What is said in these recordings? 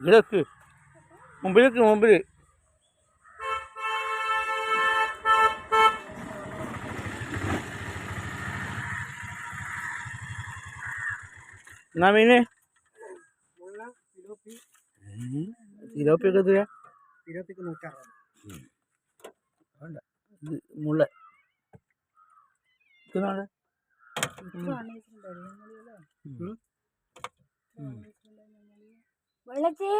ഇതിലേക്ക് മുമ്പിലേക്ക് മുമ്പിൽ. എന്നാ മീന്? സിലോപ്പിയൊക്കെ എത്രയാ? പിലോപ്പിക്ക് നൂറ്ററുപത് മുള്ള വെള്ളച്ചി.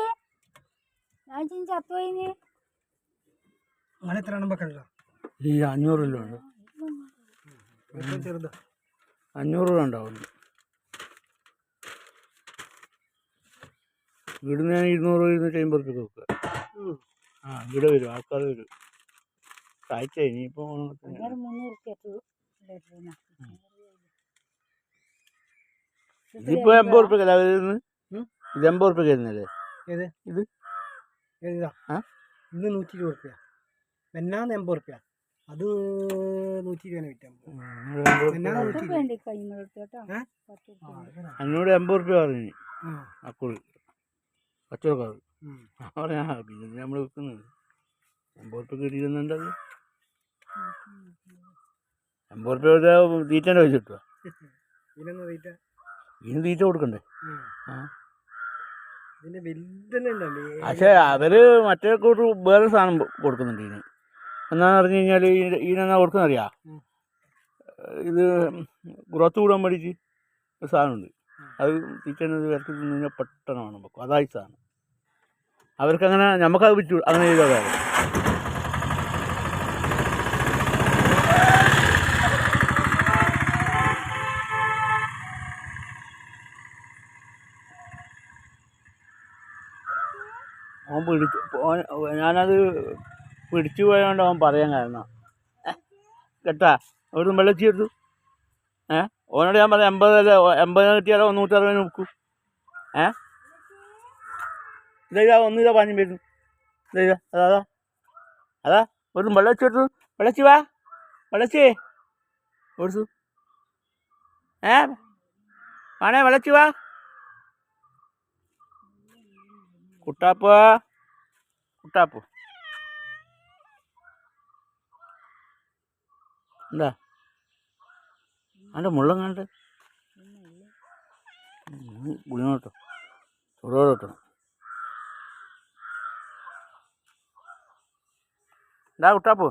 ഞാൻ ചത്തുപോയിന് അങ്ങനെ എത്ര എണ്ണം വെക്കണല്ലോ ഈ അഞ്ഞൂറ് കിലോ ഉണ്ട്. ചെറുത്. അഞ്ഞൂറ് രൂപ ഉണ്ടാവുന്നു ഇവിടുന്ന് ഞാൻ ഇരുന്നൂറ് ഇരുന്നൂറ്റി അമ്പത് റുപ്യ വെക്കുക. ആ ഇവിടെ വരും ആൾക്കാർ വരും. കാഴ്ച ഇനിയിപ്പോൾ റുപ്യ ഇതിപ്പോൾ എൺപത് റുപ്യക്കല്ല വരുന്നത് ഉം. ഇത് എൺപത് റുപ്യക്ക് വരുന്നല്ലേ ഏത്? ഇത്? ഏതാ? ആ? ഇന്ന് നൂറ്റി ഇരുപത് റുപ്യ. മെന്നാന്ന് എൺപത് റുപ്യ. അത് നൂറ്റി ഇരുപതിനെ വിറ്റാ മെന്നാന്ന് നൂറ്റി ഇരുപത് വേണ്ടി കൈമ കേട്ടോ? ഏ? പത്ത് ആ, റുപ്യ അതന്നെ. എന്നോട് എൺപത് റുപ്യ പറഞ്ഞു ആ, കച്ചവടക്കാർ പറയാ പിന്നെ നമ്മൾ വിൽക്കുന്നത് എൺപത് റുപ്യ കിട്ടിയിരുന്നുണ്ടത് എൺപത് റുപ്യ തീറ്റേന്റെ വെച്ചിട്ടോ ഇതിന് തീറ്റ കൊടുക്കണ്ടേ? ആ. പക്ഷേ അവർ മറ്റേ കൂട്ട് വേറെ സാധനം കൊടുക്കുന്നുണ്ട് ഇതിന്. എന്നാന്ന് പറഞ്ഞു കഴിഞ്ഞാൽ ഇതിനെന്നാ കൊടുക്കുന്നറിയാ. ഇത് ഗ്രോത്ത് കൂടാൻ വേണ്ടിയിട്ട് ഒരു സാധനമുണ്ട്. അത് തീറ്റേണ്ടത് വിലക്ക് തിന്നു കഴിഞ്ഞാൽ പെട്ടെന്ന് വേണം വെക്കും അതായി സാധനം. അവർക്കങ്ങനെ നമുക്കത് വിറ്റു അങ്ങനെ ചെയ്താൽ അവൻ പിടിച്ച് ഓൻ ഞാനത് പിടിച്ചു പോയതുകൊണ്ട് അവൻ പറയാൻ കാരണം. കേട്ടാ? ഒരു വെള്ളം ചേർത്തു ഏ? ഓനോട് ഞാൻ പറയാം എൺപതല്ല എൺപത് കിട്ടിയാലോ നൂറ്ററുപതിന് നോക്കൂ ഏ? ഇതാ ഒന്ന് ഇതാ പാഞ്ഞു വരുന്നു. ഇതാ അതാ അതാ. ഒരു വെള്ളം ചേർത്തു വെള്ളച്ചി വാ. വെള്ളച്ചി. കൊടുത്തു ഏ? വേണേ വെള്ളച്ചി വാ. കുട്ടാപ്പ. കുട്ടാപ്പു. എന്താ? അവന്റെ മുള്ളങ്ങാണ്ട് കണ്ട് ഗുളിനോട്ടോ ചൂടോടെ കിട്ടണം എന്താ കുട്ടാപ്പു.